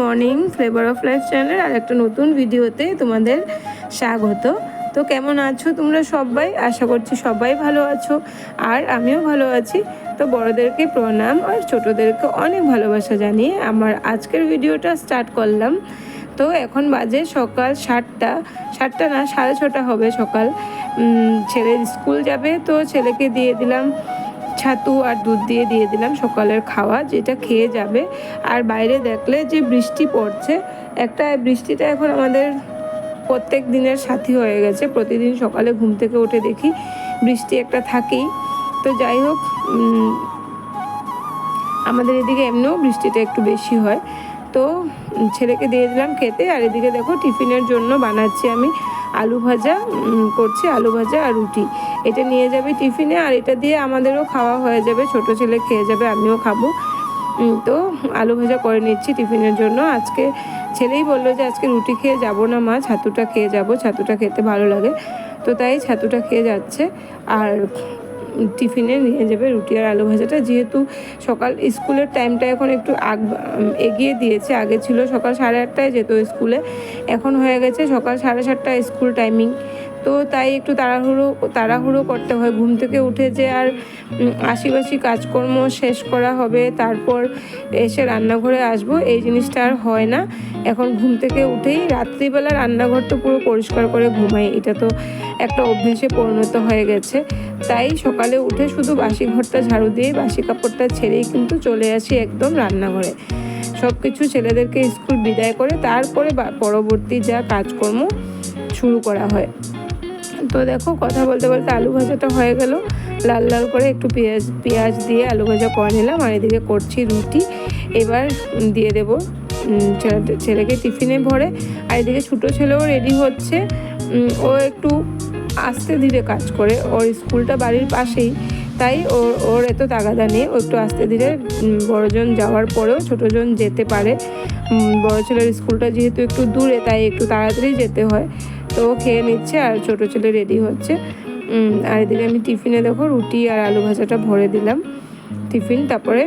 Morning flavour of life চ্যানেলের আর একটা নতুন ভিডিওতে তোমাদের স্বাগত। তো কেমন আছো তোমরা সবাই? আশা করছি সবাই ভালো আছো আর আমিও ভালো আছি। তো বড়োদেরকে প্রণাম আর ছোটোদেরকে অনেক ভালোবাসা জানিয়ে আমার আজকের ভিডিওটা স্টার্ট করলাম। তো এখন বাজে সকাল সাতটা। সাতটা না, সাড়ে ছটা হবে সকাল। ছেলে স্কুল যাবে, তো ছেলেকে দিয়ে দিলাম ছাতু আর দুধ দিয়ে দিয়ে দিলাম সকালের খাওয়া, যেটা খেয়ে যাবে। আর বাইরে দেখলে যে বৃষ্টি পড়ছে, একটা বৃষ্টিটা এখন আমাদের প্রত্যেক দিনের সাথী হয়ে গেছে। প্রতিদিন সকালে ঘুম থেকে উঠে দেখি বৃষ্টি একটা থাকেই। তো যাই হোক আমাদের এদিকে এমনিও বৃষ্টিটা একটু বেশি হয়। তো ছেলেকে দিয়ে দিলাম খেতে, আর এদিকে দেখো টিফিনের জন্য বানাচ্ছি আমি আলু ভাজা করছি আলু ভাজা আর রুটি। এটা নিয়ে যাবে টিফিনে, আর এটা দিয়ে আমাদেরও খাওয়া হয়ে যাবে, ছোট ছেলে খেয়ে যাবে, আমিও খাব। তো আলু ভাজা করে নিচ্ছি টিফিনের জন্য। আজকে ছেলেই বলল যে আজকে রুটি খেয়ে যাব না মা, ছাতুটা খেয়ে যাব, ছাতুটা খেতে ভালো লাগে। তো তাই ছাতুটা খেয়ে যাচ্ছে। আর টিফিনে নিয়ে যাবে রুটি আর আলু ভাজাটা। যেহেতু সকাল স্কুলের টাইমটা এখন একটু আগ এগিয়ে দিয়েছে। আগে ছিল সকাল সাড়ে আটটায় যেত স্কুলে। এখন হয়ে গেছে সকাল সাড়ে সাতটায় স্কুল টাইমিং তো তাই একটু তাড়াহুড়ো তাড়াহুড়ো করতে হয়। ঘুম থেকে উঠে যে আর আশিবাসি কাজকর্ম শেষ করা হবে, তারপর এসে রান্নাঘরে আসব, এই জিনিসটা আর হয় না। এখন ঘুম থেকে উঠেই রাত্রিবেলা রান্নাঘর তো পুরো পরিষ্কার করে ঘুমাই, এটা তো একটা অভ্যেসে পরিণত হয়ে গেছে। তাই সকালে উঠে শুধু বাসি ঘরটা ঝাড়ু দিয়ে বাসি কাপড়টা ছেড়েই কিন্তু চলে আসি একদম রান্নাঘরে। সব কিছু ছেলেদেরকে স্কুল বিদায় করে, তারপরে পরবর্তী যা কাজকর্ম শুরু করা হয়। তো দেখো, কথা বলতে বলতে আলু ভাজাটা হয়ে গেল। লাল লাল করে একটু পেঁয়াজ পেঁয়াজ দিয়ে আলু ভাজা করে নিলাম আর এদিকে করছি রুটি। এবার দিয়ে দেব ছেলে- ছেলেকে টিফিনে ভরে। আর এদিকে ছোটো ছেলেও রেডি হচ্ছে। ও একটু আস্তে ধীরে কাজ করে। ওর স্কুলটা বাড়ির পাশেই। তাই ওর ওর এত তাগাদা নেই। ও একটু আস্তে ধীরে বড়জন যাওয়ার পরেও ছোটোজন যেতে পারে। বড় ছেলের স্কুলটা যেহেতু একটু দূরে, তাই একটু তাড়াতাড়ি যেতে হয়। তো খেয়ে নিচ্ছে আর ছোটো ছেলে রেডি হচ্ছে। আর এদিকে আমি টিফিনে দেখো রুটি আর আলু ভাজাটা ভরে দিলাম। টিফিন, তারপরে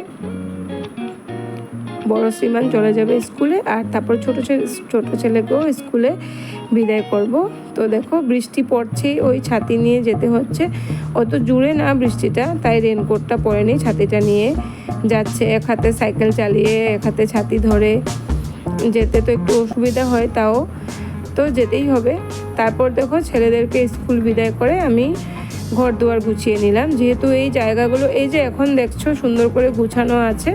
বড় শ্রীমান চলে যাবে স্কুলে আর তারপর ছোটো ছেলে ছোটো ছেলেকেও স্কুলে বিদায় করব। তো দেখো বৃষ্টি পড়ছেই, ওই ছাতি নিয়ে যেতে হচ্ছে। অত জুড়ে না বৃষ্টিটা, তাই রেনকোটটা পরে নিই ছাতিটা নিয়ে যাচ্ছে। এক হাতে সাইকেল চালিয়ে, এক হাতে ছাতি ধরে। যেতে তো একটু অসুবিধা হয় তাও। তো যেতেই হবে। তারপর দেখো ছেলেদেরকে স্কুল বিদায় করে আমি ঘর দুয়ার গুছিয়ে নিলাম। যেহেতু এই জায়গাগুলো, এই যে এখন দেখছ সুন্দর করে গুছানো আছে,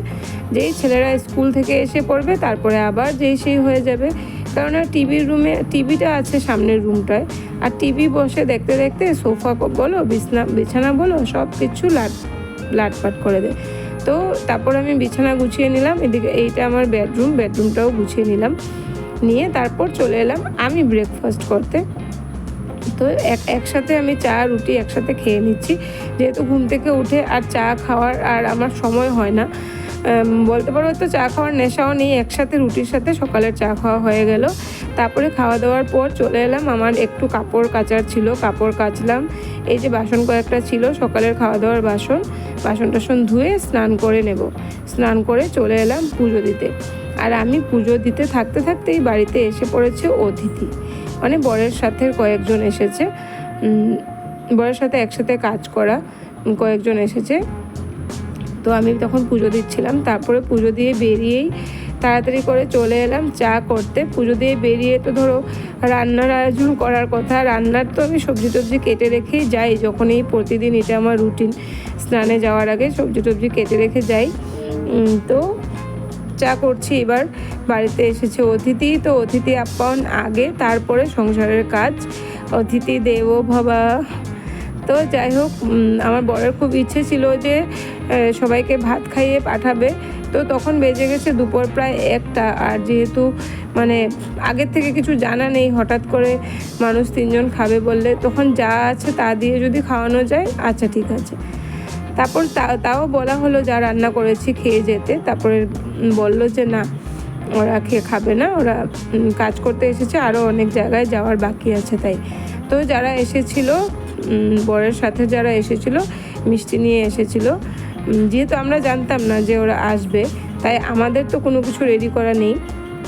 যেই ছেলেরা স্কুল থেকে এসে পড়বে, তারপরে আবার যেই সেই হয়ে যাবে। কেননা টিভির রুমে, টিভিটা আছে সামনের রুমটায়, আর টিভি বসে দেখতে দেখতে সোফা বলো, বিছনা, বিছানা বলো, সব কিছু লাট, লাটপাট করে দেয়। তো তারপর আমি বিছানা গুছিয়ে নিলাম, এদিকে এইটা আমার বেডরুম, বেডরুমটাও গুছিয়ে নিলাম। নিয়ে তারপর চলে এলাম আমি ব্রেকফাস্ট করতে। তো এক, একসাথে আমি চা, রুটি একসাথে খেয়ে নিচ্ছি। যেহেতু ঘুম থেকে উঠে আর চা খাওয়ার আর আমার সময় হয় না বলতে পারো তো চা খাওয়ার নেশাও নেই, একসাথে রুটির সাথে সকালের চা খাওয়া হয়ে গেল। তারপরে খাওয়া দাওয়ার পর চলে এলাম, আমার একটু কাপড় কাচার ছিল, কাপড় কাচলাম। এই যে বাসন কয়েকটা ছিল, সকালের খাওয়া দাওয়ার বাসন বাসন টাসন ধুয়ে স্নান করে নেব। স্নান করে চলে এলাম পুজো দিতে। আর আমি পুজো দিতে থাকতে থাকতেই বাড়িতে এসে পড়েছে অতিথি। মানে বরের সাথে কয়েকজন এসেছে। বরের সাথে একসাথে কাজ করা কয়েকজন এসেছে। তো আমি তখন পুজো দিচ্ছিলাম। তারপরে পুজো দিয়ে বেরিয়েই তাড়াতাড়ি করে চলে এলাম চা করতে। পুজো দিয়ে বেরিয়ে তো ধরো রান্নার আয়োজন করার কথা। রান্নার তো আমি সবজি টবজি কেটে রেখেই যাই। যখনই প্রতিদিন এটা আমার রুটিন স্নানে যাওয়ার আগে সবজি টবজি কেটে রেখে যাই। তো চা করছি এবার। বাড়িতে এসেছে অতিথি, তো অতিথি আপ্যায়ন আগে, তারপরে সংসারের কাজ। অতিথি দেব, ভবা। তো যাই হোক আমার বরের খুব ইচ্ছে ছিল যে সবাইকে ভাত খাইয়ে পাঠাবে। তো তখন বেজে গেছে দুপুর প্রায় একটা। আর যেহেতু মানে আগের থেকে কিছু জানা নেই, হঠাৎ করে মানুষ তিনজন খাবে বললে, তখন যা আছে তা দিয়ে যদি খাওয়ানো যায় আচ্ছা ঠিক আছে। তারপর তাও বলা হলো যা রান্না করেছি খেয়ে যেতে। তারপরে বলল যে না, ওরা খেয়ে খাবে না, ওরা কাজ করতে এসেছে আরও অনেক জায়গায় যাওয়ার বাকি আছে তাই। তো যারা এসেছিল বরের সাথে যারা এসেছিল, মিষ্টি নিয়ে এসেছিল যেহেতু আমরা জানতাম না যে ওরা আসবে, তাই আমাদের তো কোনো কিছু রেডি করা নেই।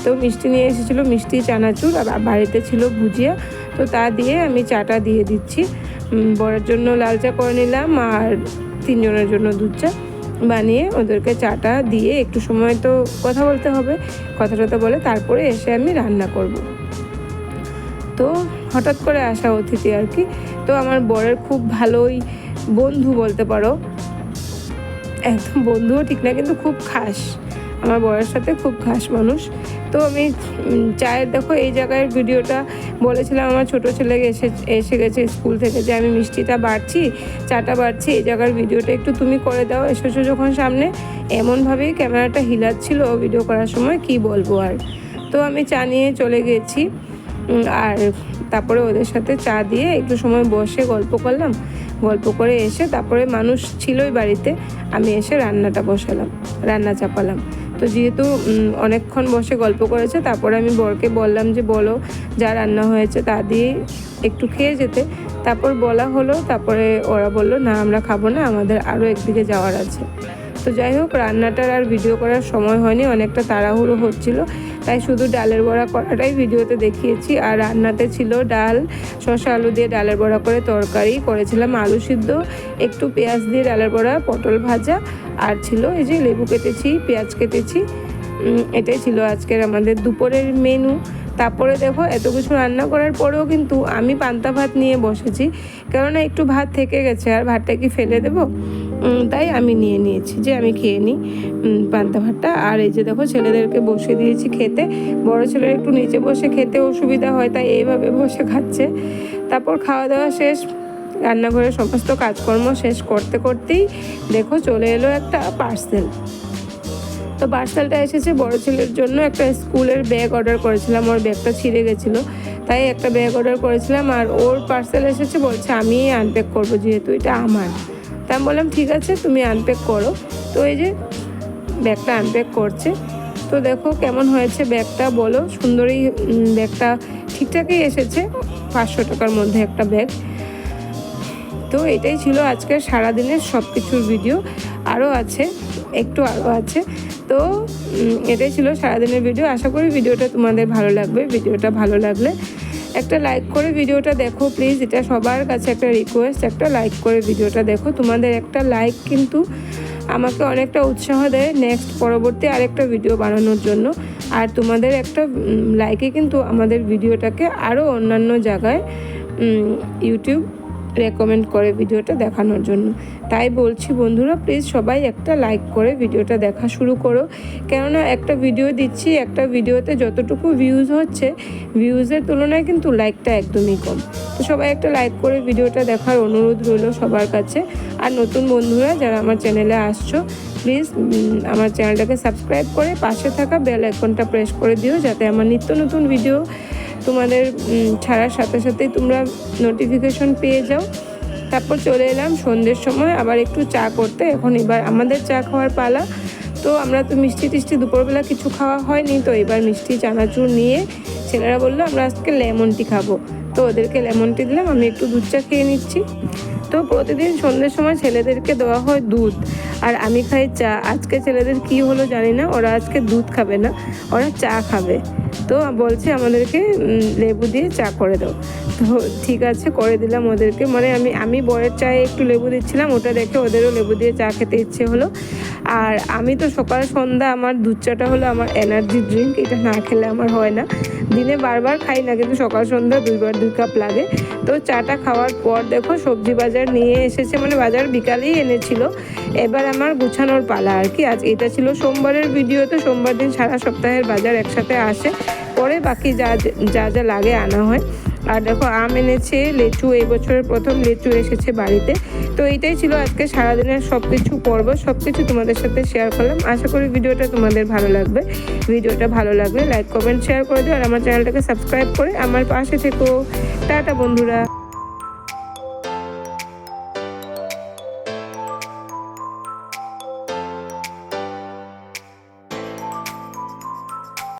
তো মিষ্টি নিয়ে এসেছিল, মিষ্টি, চানাচুর, আর বাড়িতে ছিল ভুজিয়া। তো তা দিয়ে আমি চাটা দিয়ে দিচ্ছি। বরের জন্য লাল চা করে নিলাম, আর তিনজনের জন্য দুধ চা বানিয়ে ওদেরকে চাটা দিয়ে একটু সময় তো কথা বলতে হবে কথা টথা বলে তারপরে এসে আমি রান্না করব। তো হঠাৎ করে আসা অতিথি আর কি। তো আমার বরের খুব ভালোই বন্ধু বলতে পারো। একদম বন্ধুও ঠিক না, কিন্তু খুব খাস। আমার বরের সাথে খুব খাস মানুষ। তো আমি চায়ের দেখো এই জায়গায় ভিডিওটা বলেছিলাম, আমার ছোট ছেলে এসে এসে গেছে স্কুল থেকে যে আমি মিষ্টিটা বাড়ছি, চাটা বাড়ছি, এই জায়গার ভিডিওটা একটু তুমি করে দাও এসেছ যখন সামনে। এমনভাবেই ক্যামেরাটা হিলাচ্ছিল ভিডিও করার সময়, কি বলব আর। তো আমি চা নিয়ে চলে গেছি আর তারপরে ওদের সাথে চা দিয়ে একটু সময় বসে গল্প করলাম। গল্প করে এসে তারপরে মানুষ ছিলই বাড়িতে, আমি এসে রান্নাটা বসালাম, রান্না চাপালাম। তো যেহেতু অনেকক্ষণ বসে গল্প করেছে, তারপরে আমি বরকে বললাম যে, বলো যা রান্না হয়েছে তা দিয়ে একটু খেয়ে যেতে। তারপর বলা হলো, তারপরে ওরা বলল, না, আমরা খাব না, আমাদের আরও একদিকে যাওয়ার আছে। তো যাই হোক, রান্নাটার আর ভিডিও করার সময় হয়নি, অনেকটা তাড়াহুড়ো হচ্ছিল। তাই শুধু ডালের বড়া করাটাই ভিডিওতে দেখিয়েছি। আর রান্নাতে ছিল ডাল, শসা, আলু দিয়ে ডালের বড়া করে তরকারি। করেছিলাম আলু সিদ্ধ, একটু পেঁয়াজ দিয়ে ডালের বড়া, পটল ভাজা আর ছিল এই যে লেবু কেটেছি, পেঁয়াজ কেটেছি। এটাই ছিল আজকের আমাদের দুপুরের মেনু তারপরে দেখো, এত কিছু রান্না করার পরেও কিন্তু আমি পান্তা ভাত নিয়ে বসেছি। কেননা একটু ভাত থেকে গেছে, আর ভাতটা কি ফেলে দেবো? তাই আমি নিয়ে নিয়েছি যে আমি খেয়ে নিই পান্তা ভাতটা। আর এই যে দেখো, ছেলেদেরকে বসে দিয়েছি খেতে। বড় ছেলের একটু নিচে বসে খেতে অসুবিধা হয়, তাই এইভাবে বসে খাচ্ছে। তারপর খাওয়া দাওয়া শেষ। রান্নাঘরের সমস্ত কাজকর্ম শেষ করতে করতেই দেখো চলে এলো একটা পার্সেল তো পার্সেলটা এসেছে বড় ছেলের জন্য একটা স্কুলের ব্যাগ অর্ডার করেছিলাম, ওর ব্যাগটা ছিঁড়ে গেছিল। তাই একটা ব্যাগ অর্ডার করেছিলাম আর ওর পার্সেল এসেছে বলছে, আমি আনপ্যাক করব যেহেতু এটা আমার। তা আমি বললাম, ঠিক আছে, তুমি আনপ্যাক করো। তো এই যে ব্যাগটা আনপ্যাক করছে। তো দেখো কেমন হয়েছে ব্যাগটা বলো। সুন্দরই ব্যাগটা ঠিকঠাকই এসেছে। পাঁচশো টাকার মধ্যে একটা ব্যাগ তো এটাই ছিল আজকের সারাদিনের সব কিছুর ভিডিও আরও আছে, একটু আরও আছে। তো এটাই ছিল সারাদিনের ভিডিও আশা করি ভিডিওটা তোমাদের ভালো লাগবে ভিডিওটা ভালো লাগলে একটা লাইক করে ভিডিওটা দেখো প্লিজ এটা সবার কাছে একটা রিকোয়েস্ট একটা লাইক করে ভিডিওটা দেখো। তোমাদের একটা লাইক কিন্তু আমাকে অনেকটা উৎসাহ দেয় নেক্সট পরবর্তী আরেকটা ভিডিও বানানোর জন্য। আর তোমাদের একটা লাইকে কিন্তু আমাদের ভিডিওটাকে আরও অন্যান্য জায়গায় ইউটিউব রেকমেন্ড করে ভিডিওটা দেখানোর জন্য। তাই বলছি বন্ধুরা প্লিজ সবাই একটা লাইক করে ভিডিওটা দেখা শুরু করো। কেননা একটা ভিডিও দিচ্ছি, একটা ভিডিওতে যতটুকু ভিউজ হচ্ছে ভিউজের তুলনায় কিন্তু লাইকটা একদমই কম। তো সবাই একটা লাইক করে ভিডিওটা দেখার অনুরোধ রইল সবার কাছে। আর নতুন বন্ধুরা যারা আমার চ্যানেলে আসছো প্লিজ আমার চ্যানেলটাকে সাবস্ক্রাইব করে পাশে থাকা বেল আইকনটা প্রেস করে দিও যাতে আমার নিত্য নতুন ভিডিও তোমাদের ছাড়ার সাথে সাথেই তোমরা নোটিফিকেশন পেয়ে যাও। তারপর চলে এলাম সন্ধ্যের সময়, আবার একটু চা করতে। এখন এবার আমাদের চা খাওয়ার পালা। তো আমরা তো মিষ্টি টিষ্টি দুপুরবেলা কিছু খাওয়া হয়নি, তো এবার মিষ্টি চানাচুর নিয়ে ছেলেরা বলল, আমরা আজকে লেমন টি খাব। তো ওদেরকে লেমন টি দিলাম, আমি একটু দুধ চা খেয়ে নিচ্ছি। তো প্রতিদিন সন্ধ্যের সময় ছেলেদেরকে দেওয়া হয় দুধ। আর আমি খাই চা। আজকে ছেলেদের কি হলো জানি না। ওরা আজকে দুধ খাবে না। ওরা চা খাবে। তো বলছে আমাদেরকে লেবু দিয়ে চা করে দাও। তো ঠিক আছে, করে দিলাম ওদেরকে। মানে আমি আমি বরের চায়ে একটু লেবু দিচ্ছিলাম। ওটা দেখে ওদেরও লেবু দিয়ে চা খেতে ইচ্ছে হলো। আর আমি তো সকাল, সন্ধ্যা আমার দুধ চাটা হলো আমার এনার্জি ড্রিঙ্ক এটা না খেলে আমার হয় না। দিনে বারবার খাই না, কিন্তু সকাল, সন্ধ্যা দুইবার দুই কাপ লাগে। তো চাটা খাওয়ার পর দেখো সবজি বাজার নিয়ে এসেছে মানে বাজার বিকালেই এনেছিল। এবার আমার গুছানোর পালা আর কি। আজ এটা ছিল সোমবারের ভিডিও তো, সোমবার দিন সারা সপ্তাহের বাজার একসাথে আসে। পরে বাকি যা যা যা লাগে আনা হয়। আর দেখো আম এনেছে, লেচু, এই বছরের প্রথম লেচু এসেছে বাড়িতে। তো এইটাই ছিল আজকে সারাদিনের সব কিছু পর্ব সব কিছু তোমাদের সাথে শেয়ার করলাম। আশা করি ভিডিওটা তোমাদের ভালো লাগবে। ভিডিওটা ভালো লাগলে লাইক কমেন্ট শেয়ার করে দিও আর আমার চ্যানেলটাকে সাবস্ক্রাইব করে আমার পাশে থেকো। টাটা বন্ধুরা।